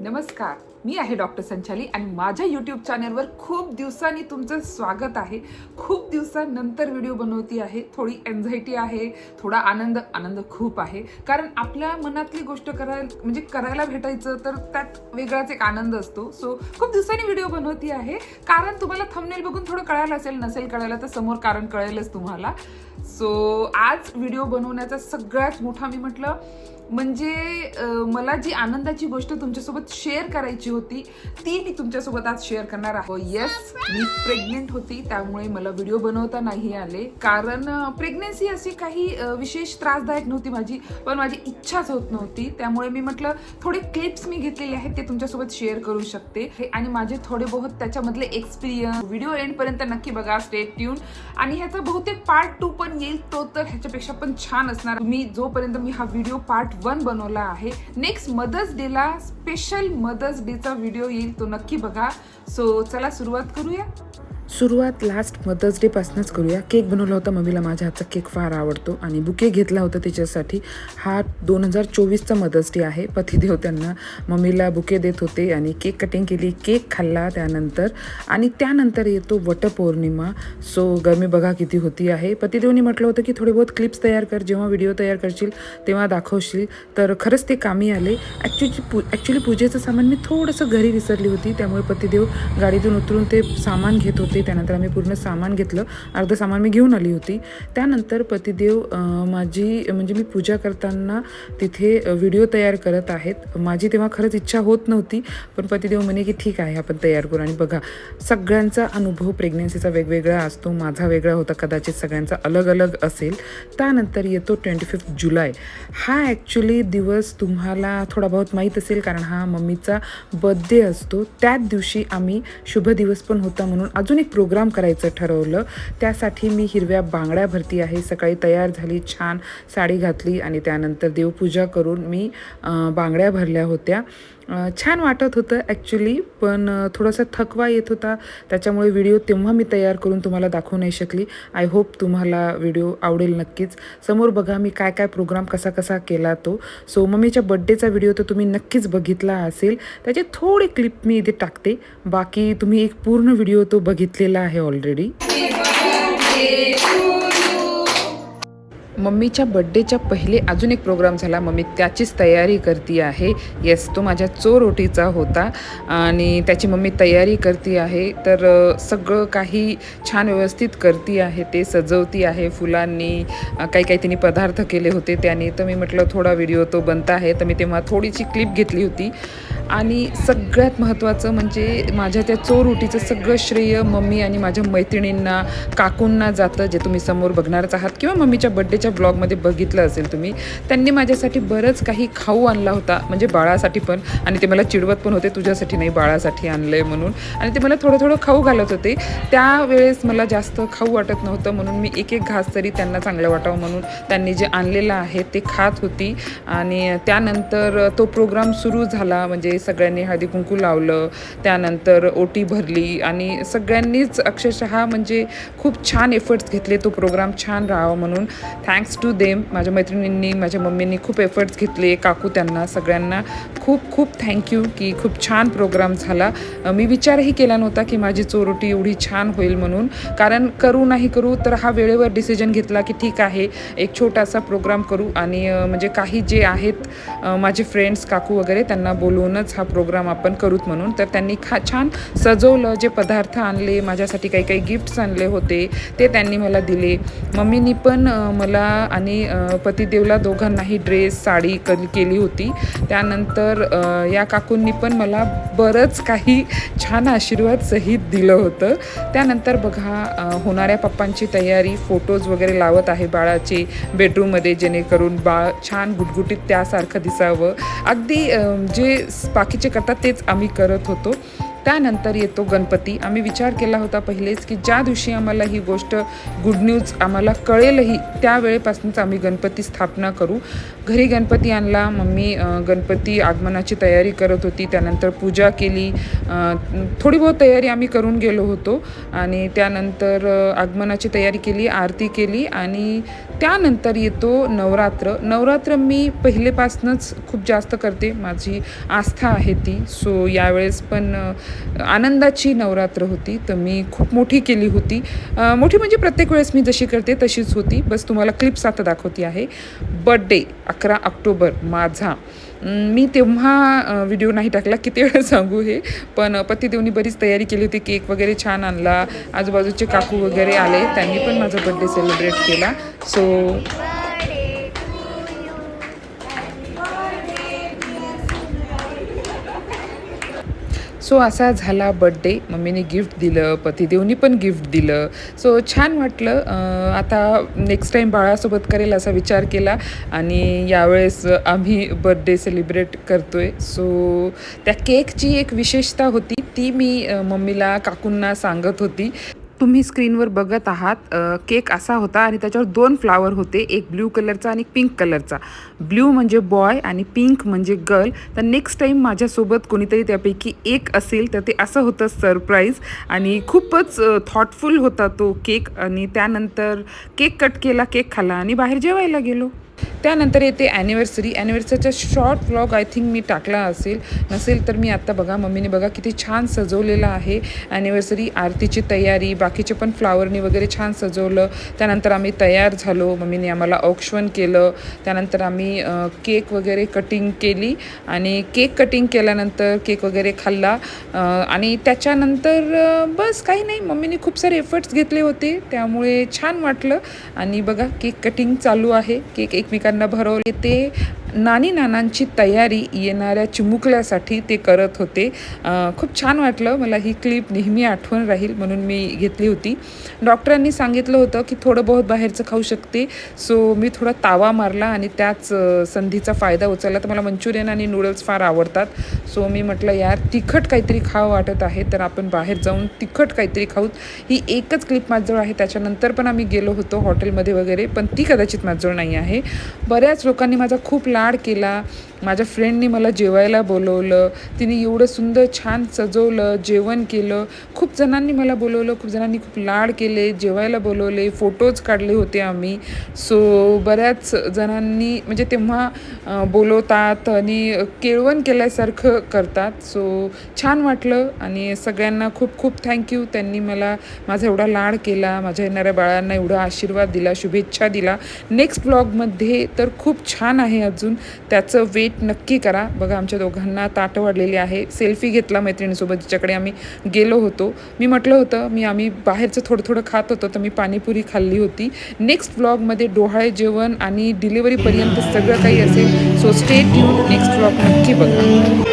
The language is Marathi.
नमस्कार मी आहे डॉक्टर संचाली आणि माझ्या यूट्यूब चॅनलवर खूप दिवसांनी तुमचं स्वागत आहे. खूप दिवसानंतर व्हिडिओ बनवती आहे. थोडी एन्झायटी आहे थोडा आनंद आनंद खूप आहे. कारण आपल्या मनातली गोष्ट करायला म्हणजे करायला भेटायचं तर त्यात वेगळाच एक आनंद असतो. सो खूप दिवसांनी व्हिडिओ बनवती आहे. कारण तुम्हाला थंबनेल बघून थोडं कळायला असेल नसेल कळायला तर समोर कारण कळेलच तुम्हाला. सो आज व्हिडिओ बनवण्याचा सगळ्यात मोठा मी म्हटलं म्हणजे मला जी आनंदाची गोष्ट तुमच्यासोबत शेअर करायची होती ती मी तुमच्यासोबत आज शेअर करणार आहे. येस मी प्रेग्नेंट होती त्यामुळे मला व्हिडिओ बनवता नाही आले. कारण प्रेग्नेन्सी अशी काही विशेष त्रासदायक नव्हती माझी पण माझी इच्छाच होत नव्हती. त्यामुळे मी म्हटलं थोडे क्लिप्स मी घेतलेले आहेत ते तुमच्यासोबत शेअर करू शकते. हे आणि माझे थोडे बहुत त्याच्यामधले एक्सपिरियन्स व्हिडिओ एंड पर्यंत नक्की बघा स्टेट ट्यून आणि ह्याचा बहुतेक पार्ट टू पण येईल तो तर ह्याच्यापेक्षा पण छान असणार. मी जोपर्यंत मी हा व्हिडिओ पार्ट वन बनवला आहे. नेक्स्ट मदर्स डेला स्पेशल मदर्स डेचा व्हिडिओ येईल तो नक्की बघा. सो चला सुरुवात करूया. सुरुवात लास्ट मदर्स डेपासूनच करूया. केक बनवला होता मम्मीला माझ्या हातचा केक फार आवडतो. आणि बुके घेतला होता तिच्यासाठी. हा दोन हजार चोवीसचा मदर्स डे आहे. पतिदेव त्यांना मम्मीला बुके देत होते आणि केक कटिंग केली. केक खाल्ला त्यानंतर. आणि त्यानंतर येतो वटपौर्णिमा. सो गरमी बघा किती होती आहे. पतिदेवनी म्हटलं होतं की थोडे बहुत क्लिप्स तयार कर. जेव्हा व्हिडिओ तयार करशील तेव्हा दाखवशील. तर खरंच ते कामी आले. ॲक्च्युली पू ॲक्च्युली पूजेचं सामान मी थोडंसं घरी विसरली होती. त्यामुळे पतिदेव गाडीतून उतरून ते सामान घेत होते. त्यानंतर आम्ही पूर्ण सामान घेतलं. अर्धं सामान मी घेऊन आली होती. त्यानंतर पतिदेव माझी म्हणजे मी पूजा करताना तिथे व्हिडिओ तयार करत आहेत. माझी तेव्हा खरंच इच्छा होत नव्हती पण पतिदेव म्हणे की ठीक आहे आपण तयार करू. आणि बघा सगळ्यांचा अनुभव प्रेग्नन्सीचा वेगवेगळा असतो. माझा वेगळा होता कदाचित सगळ्यांचा अलग अलग असेल. त्यानंतर येतो ट्वेंटी फिफ्थ जुलै. हा ॲक्च्युली दिवस तुम्हाला थोडा बहुत माहीत असेल कारण हा मम्मीचा बर्थडे असतो. त्याच दिवशी आम्ही शुभ दिवस पण होता म्हणून अजून एक प्रोग्राम करायचं ठरवलं. त्यासाठी मी हिरव्या बांगड्या भरती आहे. सकाळी तयार झाली छान साडी घातली आणि त्यानंतर देवपूजा करून मी बांगड्या भरल्या होत्या. छान वाटत होतं ॲक्च्युली पण थोडासा थकवा येत होता. त्याच्यामुळे व्हिडिओ तेव्हा मी तयार करून तुम्हाला दाखवू नाही शकली. आय होप तुम्हाला व्हिडिओ आवडेल नक्कीच. समोर बघा मी काय काय प्रोग्राम कसा कसा केला तो. सो मम्मीच्या बड्डेचा व्हिडिओ तर तुम्ही नक्कीच बघितला असेल. त्याचे थोडे क्लिप मी इथे टाकते. बाकी तुम्ही एक पूर्ण व्हिडिओ तो बघितलेला आहे ऑलरेडी मम्मीच्या बड्डेच्या पहिले अजून एक प्रोग्राम झाला. मम्मी त्याचीच तयारी करते आहे. येस तो माझ्या चोरोटीचा होता आणि त्याची मम्मी तयारी करते आहे. तर सगळं काही छान व्यवस्थित करती आहे. ते सजवती आहे फुलांनी. काही काही तिने पदार्थ केले होते त्याने. तर मी म्हटलं थोडा व्हिडिओ तो बनता आहे. तर मी तेव्हा थोडीशी क्लिप घेतली होती. आणि सगळ्यात महत्त्वाचं म्हणजे माझ्या त्या चोरोटीचं सगळं श्रेय मम्मी आणि माझ्या मैत्रिणींना काकूंना जातं जे तुम्ही समोर बघणारच आहात किंवा मम्मीच्या बड्डेच्या ब्लॉगमध्ये बघितलं असेल तुम्ही त्यांनी माझ्यासाठी बरंच काही खाऊ आणला होता म्हणजे बाळासाठी पण. आणि ते मला चिडवत पण होते तुझ्यासाठी नाही बाळासाठी आणलं आहे म्हणून. आणि ते मला थोडं थोडं खाऊ घालत होते. त्यावेळेस मला जास्त खाऊ वाटत नव्हतं म्हणून मी एक एक घास तरी त्यांना चांगलं वाटावं म्हणून त्यांनी जे आणलेलं आहे ते खात होती. आणि त्यानंतर तो प्रोग्राम सुरू झाला म्हणजे सगळ्यांनी हळदी कुंकू लावलं त्यानंतर ओटी भरली आणि सगळ्यांनीच अक्षरशः म्हणजे खूप छान एफर्ट्स घेतले. तो प्रोग्राम छान राहावा म्हणून. थँक्स टू देम माझ्या मैत्रिणींनी माझ्या मम्मींनी खूप एफर्ट्स घेतले काकू त्यांना सगळ्यांना खूप खूप थँक्यू की खूप छान प्रोग्राम झाला. मी विचारही केला नव्हता की माझी चोरोटी एवढी छान होईल म्हणून. कारण करू नाही करू तर हा वेळेवर डिसिजन घेतला की ठीक आहे एक छोटासा प्रोग्राम करू. आणि म्हणजे काही जे आहेत माझे फ्रेंड्स काकू वगैरे त्यांना बोलवूनच हा प्रोग्राम आपण करूत म्हणून. तर त्यांनी खा छान सजवलं जे पदार्थ आणले माझ्यासाठी काही काही गिफ्ट्स आणले होते ते त्यांनी मला दिले. मम्मीनी पण मला आणि पतिदेवला दोघांनाही ड्रेस साडी क केली होती. त्यानंतर या काकूंनी पण मला बरंच काही छान आशीर्वाद सहित दिलं होतं. त्यानंतर बघा होणाऱ्या पप्पांची तयारी फोटोज वगैरे लावत आहे बाळाचे बेडरूममध्ये जेणेकरून बाळ छान गुटगुटीत त्यासारखं दिसावं. अगदी जे स्पा बाकीचे करतात तेच आम्ही करत होतो. त्यानंतर येतो गणपती. आम्ही विचार केला होता पहिलेच की ज्या दिवशी आम्हाला ही गोष्ट गुड न्यूज आम्हाला कळेलही त्यावेळेपासूनच आम्ही गणपती स्थापना करू. घरी गणपती आणला मम्मी गणपती आगमनाची तयारी करत होती त्यानंतर पूजा केली थोडी बहुत तयारी आम्ही करून गेलो होतो आणि त्यानंतर आगमनाची तयारी केली आरती केली आणि त्यानंतर येतो नवरात्र. नवरात्र मी पहिलेपासूनच खूप जास्त करते. माझी आस्था आहे ती. सो यावेळेस पण आनंदाची नवरात्र होती तर मी खूप मोठी केली होती. मोठी म्हणजे प्रत्येक वेळेस मी जशी करते तशीच होती. बस तुम्हाला क्लिप्स आता दाखवते आहे. बड्डे अकरा ऑक्टोबर माझा. मी तेव्हा व्हिडिओ नाही टाकला किती वेळा सांगू हे. पण पतिदेवनी बरीच तयारी केली होती. केक वगैरे छान आणला. आजूबाजूचे काकू वगैरे आले. त्यांनी पण माझा बड्डे सेलिब्रेट केला. सो सो असा झाला बड्डे मम्मीने गिफ्ट दिलं पतिदेवनी पण गिफ्ट दिलं. सो छान वाटलं. आता नेक्स्ट टाईम बाळासोबत करेल असा विचार केला आणि यावेळेस आम्ही बड्डे सेलिब्रेट करतोय. सो त्या केकची एक विशेषता होती. ती मी मम्मीला काकूंना सांगत होती. तुम्ही स्क्रीनवर बघत आहात केक असा होता आणि त्याच्यावर दोन फ्लावर होते एक ब्ल्यू कलरचा आणि पिंक कलरचा. ब्ल्यू म्हणजे बॉय आणि पिंक म्हणजे गर्ल. तर नेक्स्ट टाईम माझ्यासोबत कोणीतरी त्यापैकी एक असेल तर ते असं होतं सरप्राईज. आणि खूपच थॉटफुल होता तो केक आणि त्यानंतर केक कट केला केक खाल्ला आणि बाहेर जेवायला गेलो. त्यानंतर येते ॲनिव्हर्सरी ॲनिव्हर्सरीचा शॉर्ट व्लॉग आय थिंक मी टाकला असेल. नसेल तर मी आत्ता बघा मम्मीने बघा किती छान सजवलेलं आहे. ॲनिव्हर्सरी आरतीची तयारी बाकीचे पण फ्लावरनी वगैरे छान सजवलं. त्यानंतर आम्ही तयार झालो. मम्मीने आम्हाला औक्षवण केलं. त्यानंतर आम्ही केक वगैरे कटिंग केली आणि केक कटिंग केल्यानंतर केक वगैरे खाल्ला. आणि त्याच्यानंतर बस काही नाही. मम्मीने खूप सारे एफर्ट्स घेतले होते. त्यामुळे छान वाटलं. आणि बघा केक कटिंग चालू आहे. केक एकमेकांना त्यांना भरवली. ते नानी नानांची तयारी येणाऱ्या चिमुकल्यासाठी ते करत होते. खूप छान वाटलं. मला ही क्लिप नेहमी आठवण राहील म्हणून मी घेतली होती. डॉक्टरांनी सांगितलं होतं की थोडं बहुत बाहेरचं खाऊ शकते. सो मी थोडा तावा मारला आणि त्याच संधीचा फायदा उचलला. तर मला मंचुरियन आणि नूडल्स फार आवडतात. सो मी म्हटलं यार तिखट काहीतरी खावं वाटत आहे तर आपण बाहेर जाऊन तिखट काहीतरी खाऊत ही एकच क्लिप माझजवळ आहे. त्याच्यानंतर पण आम्ही गेलो होतो हॉटेलमध्ये वगैरे पण ती कदाचित माझजवळ नाही आहे. बऱ्याच लोकांनी माझा खूप लाभ लाड केला. माझ्या फ्रेंडनी मला जेवायला बोलवलं. तिने एवढं सुंदर छान सजवलं जेवण केलं. खूप जणांनी मला बोलवलं खूप जणांनी खूप लाड केले जेवायला बोलवले फोटोज काढले होते आम्ही. सो बऱ्याच जणांनी म्हणजे तेव्हा बोलवतात आणि केळवण केल्यासारखं करतात. सो छान वाटलं आणि सगळ्यांना खूप खूप थँक्यू त्यांनी मला माझा एवढा लाड केला माझ्या येणाऱ्या बाळांना एवढा आशीर्वाद दिला शुभेच्छा दिला. नेक्स्ट ब्लॉगमध्ये तर खूप छान आहे अजून. अजून त्याचं वेट नक्की करा. बघा आमच्या दोघांना ताट वाढलेली आहे. सेल्फी घेतला मैत्रिणीसोबत जिच्याकडे आम्ही गेलो होतो. मी म्हटलं होतं मी आम्ही बाहेरचं थोडं थोडं खात होतो तर मी पाणीपुरी खाल्ली होती. नेक्स्ट ब्लॉगमध्ये डोहाळे जेवण आणि डिलिव्हरीपर्यंत सगळं काही असेल. So stay tuned next blog नक्की बघा.